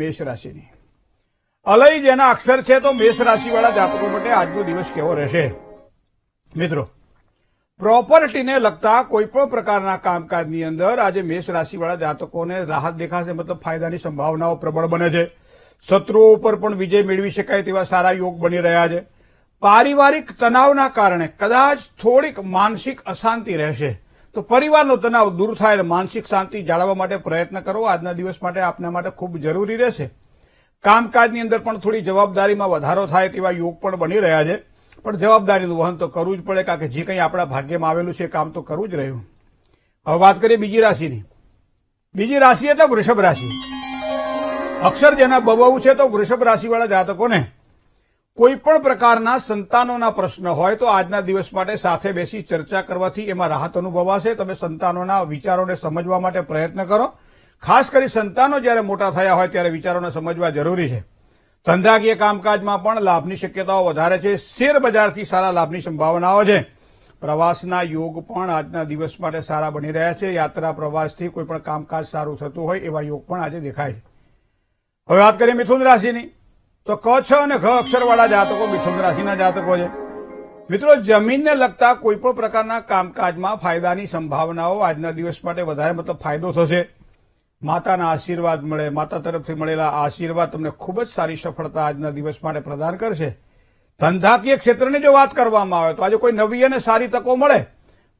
મેષ રાશિની. અલય જેના અક્ષર છે તો મેષ રાશિવાળા જાતકો માટે આજનો દિવસ કેવો રહેશે? મિત્રો, પ્રોપર્ટીને લગતા કોઈ પણ પ્રકારના કામકાજની અંદર આજે મેષ રાશિવાળા જાતકોને રાહત દેખાશે, મતલબ ફાયદાની સંભાવનાઓ પ્રબળ બને છે. શત્રુઓ ઉપર પણ વિજય મેળવી શકાય તેવા સારા યોગ બની રહ્યા છે. પારિવારિક તણાવના કારણે કદાચ થોડીક માનસિક અશાંતિ રહેશે. તો પરિવારનો તણાવ દૂર થાય અને માનસિક શાંતિ જાળવવા માટે પ્રયત્ન કરો. આજના દિવસ માટે આપના માટે ખૂબ જરૂરી રહેશે. કામકાજની અંદર પણ થોડી જવાબદારીમાં વધારો થાય તેવા યોગ પણ બની રહ્યા છે. પણ જવાબદારીનું વહન તો કરવું જ પડે, કારણ કે જે કંઈ આપણા ભાગ્યમાં આવેલું છે એ કામ તો કરવું જ રહ્યું. હવે વાત કરીએ બીજી રાશિની. બીજી રાશિ એટલે વૃષભ રાશિ. અક્ષર જેના બબવું છે તો વૃષભ રાશિવાળા જાતકોને કોઈ પણ પ્રકારના સંતાનોના પ્રશ્ન હોય તો આજના દિવસ માટે સાથે બેસી ચર્ચા કરવાથી એમાં રાહત અનુભવાશે. તમે સંતાનોના વિચારોને સમજવા માટે પ્રયત્ન કરો. ખાસ કરી સંતાનો જ્યારે મોટા થયા હોય ત્યારે વિચારોને સમજવા જરૂરી છે. ધંધાકીય કામકાજમાં પણ લાભની શક્યતાઓ વધારે છે. શેર બજારથી સારા લાભની સંભાવનાઓ છે. પ્રવાસના યોગ પણ આજના દિવસ માટે સારા બની રહ્યા છે. યાત્રા પ્રવાસથી કોઈ પણ કામકાજ સારું થતું હોય એવા યોગ પણ આજે દેખાય છે. હવે વાત કરીએ મિથુન રાશિની. તો ક છ અને ઘ અક્ષરવાળા જાતકો, મિથુન રાશિના જાતકો છે. મિત્રો, જમીનને લગતા કોઈ પણ પ્રકારના કામકાજમાં ફાયદાની સંભાવનાઓ આજના દિવસ માટે વધારે મતલબ ફાયદો થશે. માતાના આશીર્વાદ મળે, માતા તરફથી મળેલા આશીર્વાદ તમને ખૂબ જ સારી સફળતા આજના દિવસ માટે પ્રદાન કરશે. ધંધાકીય ક્ષેત્રની જો વાત કરવામાં આવે તો આજે કોઈ નવી અને સારી તકો મળે.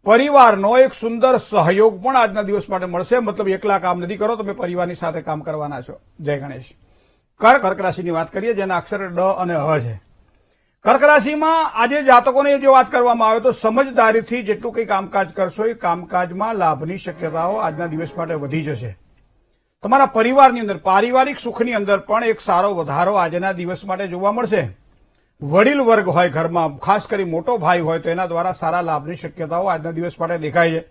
પરિવારનો એક સુંદર સહયોગ પણ આજના દિવસ માટે મળશે. મતલબ એકલા કામ નથી કરો, તમે પરિવારની સાથે કામ કરવાના છો. જય ગણેશ. કર્ક રાશિની વાત કરીએ, જેના અક્ષર ડ અને હ છે. કર્ક રાશિમાં આજે જાતકોની જો વાત કરવામાં આવે તો સમજદારીથી જેટલું કંઈ કામકાજ કરશો એ કામકાજમાં લાભની શક્યતાઓ આજના દિવસ માટે વધી જશે. તમારા પરિવારની અંદર, પારિવારિક સુખની અંદર પણ એક સારો વધારો આજના દિવસ માટે જોવા મળશે. વડીલ વર્ગ હોય ઘરમાં, ખાસ કરી મોટો ભાઈ હોય તો એના દ્વારા સારા લાભની શક્યતાઓ આજના દિવસ માટે દેખાય છે.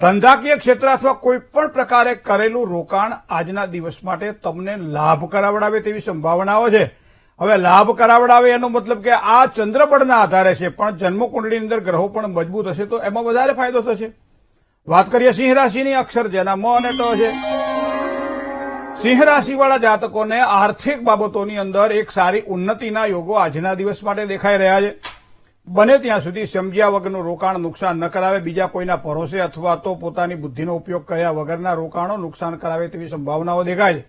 ધંધાકીય ક્ષેત્ર અથવા કોઈ પણ પ્રકારે કરેલું રોકાણ આજના દિવસ માટે તમને લાભ કરાવડાવે તેવી સંભાવનાઓ છે. હવે લાભ કરાવડાવે એનો મતલબ કે આ ચંદ્રબળના આધારે છે, પણ જન્મકુંડળીની અંદર ગ્રહો પણ મજબૂત હશે તો એમાં વધારે ફાયદો થશે. વાત કરીએ સિંહ રાશિની અક્ષર, જેના મ અને ટ છે. સિંહ રાશિવાળા જાતકોને આર્થિક બાબતોની અંદર એક સારી ઉન્નતિના યોગો આજના દિવસ માટે દેખાઈ રહ્યા છે. બને ત્યાં સુધી સમજ્યા વગરનું રોકાણ નુકસાન ન કરાવે, બીજા કોઈના ભરોસે અથવા તો પોતાની બુદ્ધિનો ઉપયોગ કર્યા વગરના રોકાણો નુકસાન કરાવે તેવી સંભાવનાઓ દેખાય છે.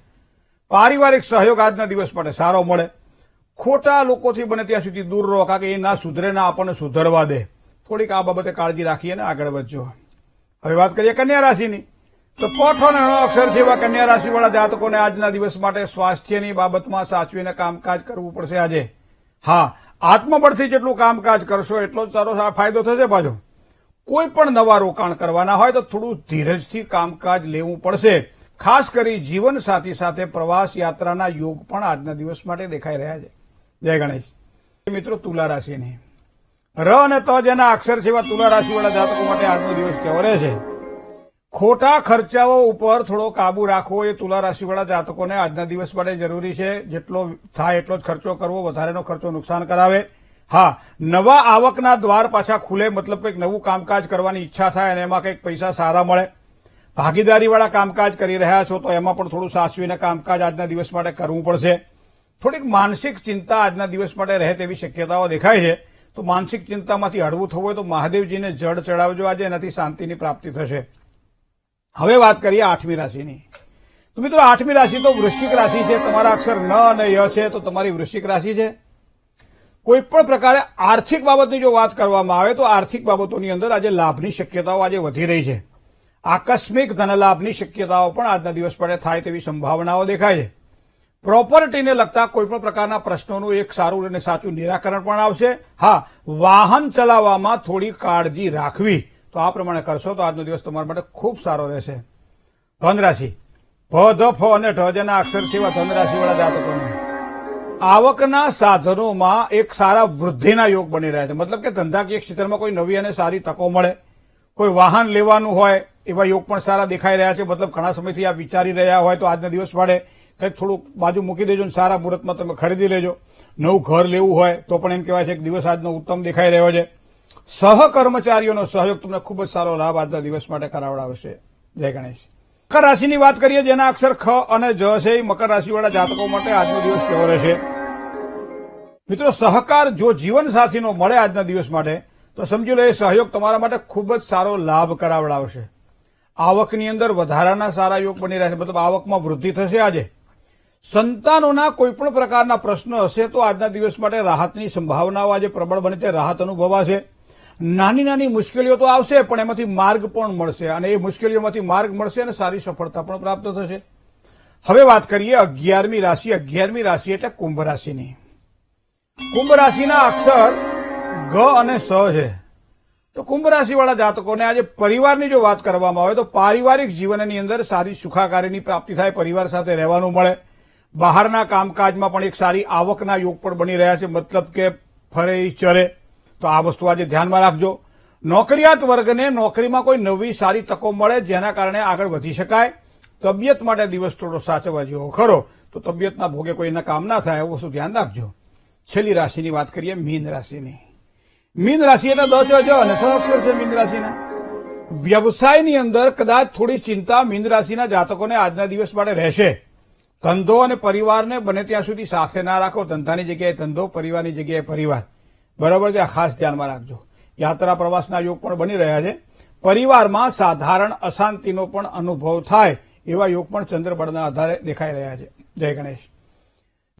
પારિવારિક સહયોગ આજના દિવસ માટે સારો મળે. ખોટા લોકોથી બને ત્યાં સુધી દૂર રહો, કારણ કે એ ના સુધરે, ના આપણને સુધરવા દે. થોડીક આ બાબતે કાળજી રાખી અને આગળ વધજો. હવે વાત કરીએ કન્યા રાશિની. તો પોઠો અને અક્ષર જેવા કન્યા રાશિવાળા જાતકોને આજના દિવસ માટે સ્વાસ્થ્યની બાબતમાં સાચવીને કામકાજ કરવું પડશે આજે. હા આત્મબળથી જેટલું કામકાજ કરશો, એટલો જ સારો ફાયદો થશે પાછો. કોઈ પણ નવા રોકાણ કરવાના હોય તો થોડું ધીરજથી કામકાજ લેવું પડશે. ખાસ કરી જીવન સાથી સાથે પ્રવાસ યાત્રાના યોગ પણ આજના દિવસ માટે દેખાઈ રહ્યા છે. જય ગણેશ. મિત્રો તુલા રાશિની ર અને ત જેના અક્ષર એવા તુલા રાશિવાળા જાતકો માટે આજનો દિવસ કેવો રહેશે? ખોટા ખર્ચાઓ ઉપર થોડો કાબુ રાખવો એ તુલા રાશિવાળા જાતકોને આજના દિવસ માટે જરૂરી છે. જેટલો થાય એટલો જ ખર્ચો કરવો, વધારેનો ખર્ચો નુકસાન કરાવે. હા, નવા આવકના દ્વાર પાછા ખુલે મતલબ કંઈક નવું કામકાજ કરવાની ઈચ્છા થાય અને એમાં કંઈક પૈસા સારા મળે. ભાગીદારીવાળા કામકાજ કરી રહ્યા છો તો એમાં પણ થોડું સાચવીને કામકાજ આજના દિવસ માટે કરવું પડશે. થોડીક માનસિક ચિંતા આજના દિવસ માટે રહે તેવી શક્યતાઓ દેખાય છે. તો માનસિક ચિંતામાંથી હળવું થવું હોય તો મહાદેવજીને જળ ચડાવજો. આજે એનાથી શાંતિની પ્રાપ્તિ થશે. હવે વાત કરીએ આઠમી રાશિની. તો મિત્રો આઠમી રાશિ તો વૃશ્ચિક રાશિ છે. તમારા અક્ષર ન અને ય છે તો તમારી વૃશ્ચિક રાશિ છે. કોઈ પણ પ્રકારે આર્થિક બાબતની જો વાત કરવામાં આવે તો આર્થિક બાબતોની અંદર આજે લાભની શક્યતાઓ આજે વધી રહી છે. આકસ્મિક ધનલાભની શક્યતાઓ પણ આજના દિવસ પડે થાય તેવી સંભાવનાઓ દેખાય છે. પ્રોપર્ટીને લગતા કોઈપણ પ્રકારના પ્રશ્નોનું એક સારું અને સાચું નિરાકરણ પણ આવશે. હા, વાહન ચલાવવામાં થોડી કાળજી રાખવી. તો આ પ્રમાણે કરશો તો આજનો દિવસ તમારા માટે ખૂબ સારો રહેશે. ધનરાશિ. ભ, ધ, ફ અને ઢ જેના અક્ષર છે એવા ધન જાતકોને. આવકના સાધનોમાં એક સારા વૃદ્ધિના યોગ બની રહ્યા છે. મતલબ કે ધંધાકીય ક્ષેત્રમાં કોઈ નવી અને સારી તકો મળે. કોઈ વાહન લેવાનું હોય, એવા યોગ પણ સારા દેખાઈ રહ્યા છે. મતલબ ઘણા સમયથી આ વિચારી રહ્યા હોય તો આજના દિવસ માટે કંઈક થોડુંક બાજુ મૂકી દેજો ને સારા મુહૂર્તમાં તમે ખરીદી લેજો. નવું ઘર લેવું હોય તો પણ એમ કહેવાય છે કે દિવસ આજનો ઉત્તમ દેખાઈ રહ્યો છે. સહકર્મચારીઓનો સહયોગ તમને ખૂબ જ સારો લાભ આજના દિવસ માટે કરાવડાવશે. જય ગણેશ. મકર રાશિની વાત કરીએ જેના અક્ષર ખ અને જ છે મકર રાશિવાળા જાતકો માટે આજનો દિવસ કેવો રહેશે? મિત્રો, સહકાર જો જીવન સાથીનો મળે આજના દિવસ માટે, તો સમજી લો એ સહયોગ તમારા માટે ખૂબ જ સારો લાભ કરાવડાવશે. આવકની અંદર વધારાના સારા યોગ બની રહેશે મતલબ આવકમાં વૃદ્ધિ થશે આજે. સંતાનોના કોઈપણ પ્રકારના પ્રશ્નો હશે તો આજના દિવસ માટે રાહતની સંભાવનાઓ આજે પ્રબળ બને છે, રાહત અનુભવાશે. નાની નાની મુશ્કેલીઓ તો આવશે, પણ એમાંથી માર્ગ પણ મળશે. અને એ મુશ્કેલીઓમાંથી માર્ગ મળશે અને સારી સફળતા પણ પ્રાપ્ત થશે. હવે વાત કરીએ અગિયારમી રાશિ. અગિયારમી રાશિ એટલે કુંભ રાશિની. કુંભ રાશિના અક્ષર ગ અને સ છે. તો કુંભ રાશિવાળા જાતકોને આજે પરિવારની જો વાત કરવામાં આવે તો પારિવારિક જીવનની અંદર સારી સુખાકારીની પ્રાપ્તિ થાય, પરિવાર સાથે રહેવાનું મળે. બહારના કામકાજમાં પણ એક સારી આવકના યોગ પણ બની રહ્યા છે. મતલબ કે ફરે ચરે. તો આ વસ્તુ આજે ધ્યાનમાં રાખજો. નોકરિયાત વર્ગને નોકરીમાં કોઈ નવી સારી તકો મળે જેના કારણે આગળ વધી શકાય. તબિયત માટે દિવસ થોડો સાચવવા જેવો ખરો. તો તબિયતના ભોગે કોઈના કામ ના થાય એવું વસ્તુ ધ્યાન રાખજો. છેલ્લી રાશિની વાત કરીએ મીન રાશિની. મીન રાશિ એટલે દસ ચ અને અક્ષર છે મીન રાશિના. વ્યવસાયની અંદર કદાચ થોડી ચિંતા મીન રાશિના જાતકોને આજના દિવસ માટે રહેશે. ધંધો અને પરિવારને બને ત્યાં સુધી સાથે ના રાખો. ધંધાની જગ્યાએ ધંધો, પરિવારની જગ્યાએ પરિવાર. બરાબર છે? આ ખાસ ધ્યાનમાં રાખજો. યાત્રા પ્રવાસના યોગ પણ બની રહ્યા છે. પરિવારમાં સાધારણ અશાંતિનો પણ અનુભવ થાય એવા યોગ પણ ચંદ્રબળના આધારે દેખાઈ રહ્યા છે. જય ગણેશ.